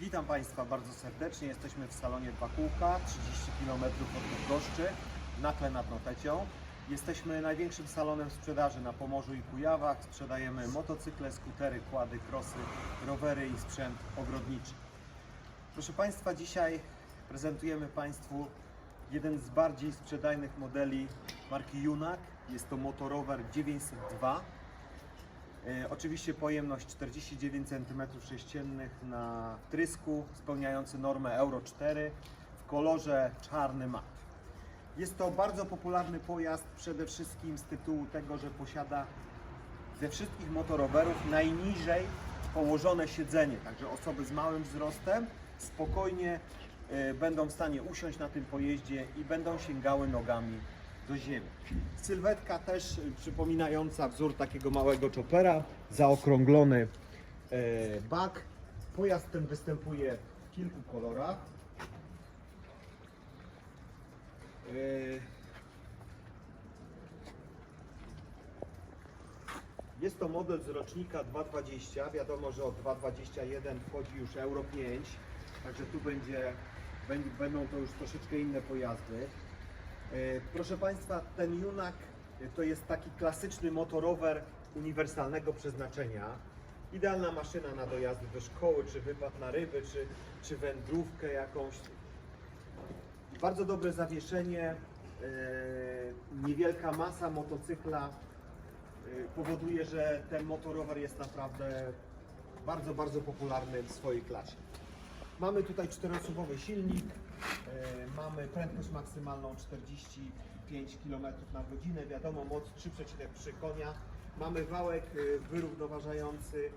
Witam Państwa bardzo serdecznie. Jesteśmy w salonie Dwa Kółka, 30 km od Bydgoszczy, na tle nad Notecią. Jesteśmy największym salonem sprzedaży na Pomorzu i Kujawach. Sprzedajemy motocykle, skutery, kłady, krosy, rowery i sprzęt ogrodniczy. Proszę Państwa, dzisiaj prezentujemy Państwu jeden z bardziej sprzedajnych modeli marki Junak. Jest to motorower 902. E, Oczywiście pojemność 49 cm3 na trysku, spełniający normę Euro 4 w kolorze czarny mat. Jest to bardzo popularny pojazd przede wszystkim z tytułu tego, że posiada ze wszystkich motorowerów najniżej położone siedzenie, także osoby z małym wzrostem spokojnie e, będą w stanie usiąść na tym pojeździe i będą sięgały nogami do ziemi. Sylwetka też e, przypominająca wzór takiego małego chopera, zaokrąglony e, bak. Pojazd ten występuje w kilku kolorach. E, Jest to model z rocznika 2.20. Wiadomo, że od 2.21 wchodzi już Euro 5, także tu będzie, bę- będą to już troszeczkę inne pojazdy. E, Proszę Państwa, ten Junak e, to jest taki klasyczny motorower uniwersalnego przeznaczenia. Idealna maszyna na dojazdy do szkoły, czy wypad na ryby, czy, czy wędrówkę jakąś. Bardzo dobre zawieszenie, e, niewielka masa motocykla powoduje, że ten motorower jest naprawdę bardzo, bardzo popularny w swojej klasie. Mamy tutaj czterosuwowy silnik, y, mamy prędkość maksymalną 45 km na godzinę, wiadomo moc 3,3 konia. Mamy wałek y, wyrównoważający,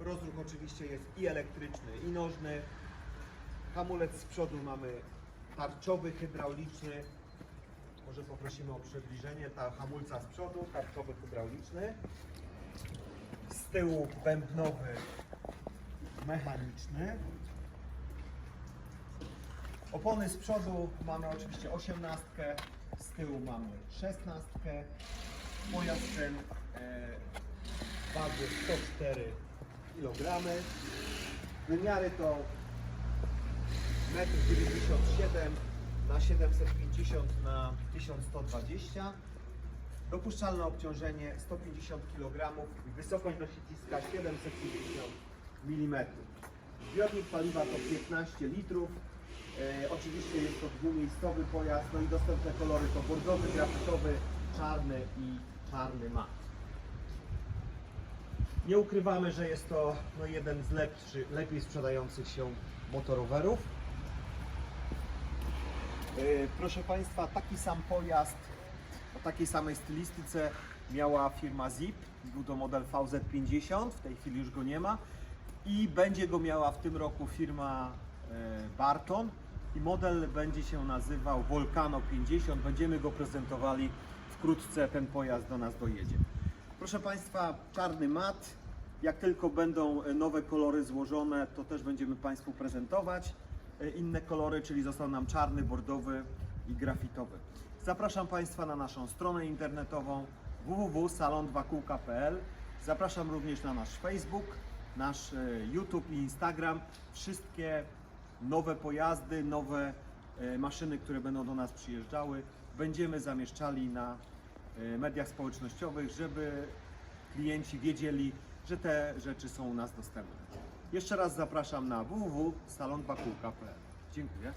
rozruch oczywiście jest i elektryczny, i nożny. Hamulec z przodu mamy tarczowy, hydrauliczny, może poprosimy o przybliżenie ta hamulca z przodu, tarczowy hydrauliczny. Z tyłu bębnowy mechaniczny. Opony z przodu mamy oczywiście 18, z tyłu mamy 16. Pojazd ten e, waży 104 kg. Wymiary to 1,97 m na 750 na 1120 Dopuszczalne obciążenie 150 kg i wysokość do siedziska 750 mm. Zbiornik paliwa to 15 litrów. E, oczywiście jest to dwumiejscowy pojazd, no i dostępne kolory to bordowy, grafitowy, czarny i czarny mat. Nie ukrywamy, że jest to no, jeden z lepszy, lepiej sprzedających się motorowerów. E, Proszę Państwa, taki sam pojazd o takiej samej stylistyce miała firma Zip. Był to model VZ50, w tej chwili już go nie ma. I będzie go miała w tym roku firma e, Barton. I model będzie się nazywał Volcano 50. Będziemy go prezentowali wkrótce. Ten pojazd do nas dojedzie. Proszę Państwa, czarny mat. Jak tylko będą e, nowe kolory złożone, to też będziemy Państwu prezentować e, inne kolory, czyli został nam czarny, bordowy i grafitowy. Zapraszam Państwa na naszą stronę internetową www.salon2kółka.pl Zapraszam również na nasz Facebook, nasz e, YouTube i Instagram. Wszystkie nowe pojazdy, nowe e, maszyny, które będą do nas przyjeżdżały, będziemy zamieszczali na e, mediach społecznościowych, żeby klienci wiedzieli, że te rzeczy są u nas dostępne. Jeszcze raz zapraszam na www.salon2kółka.pl Dziękuję.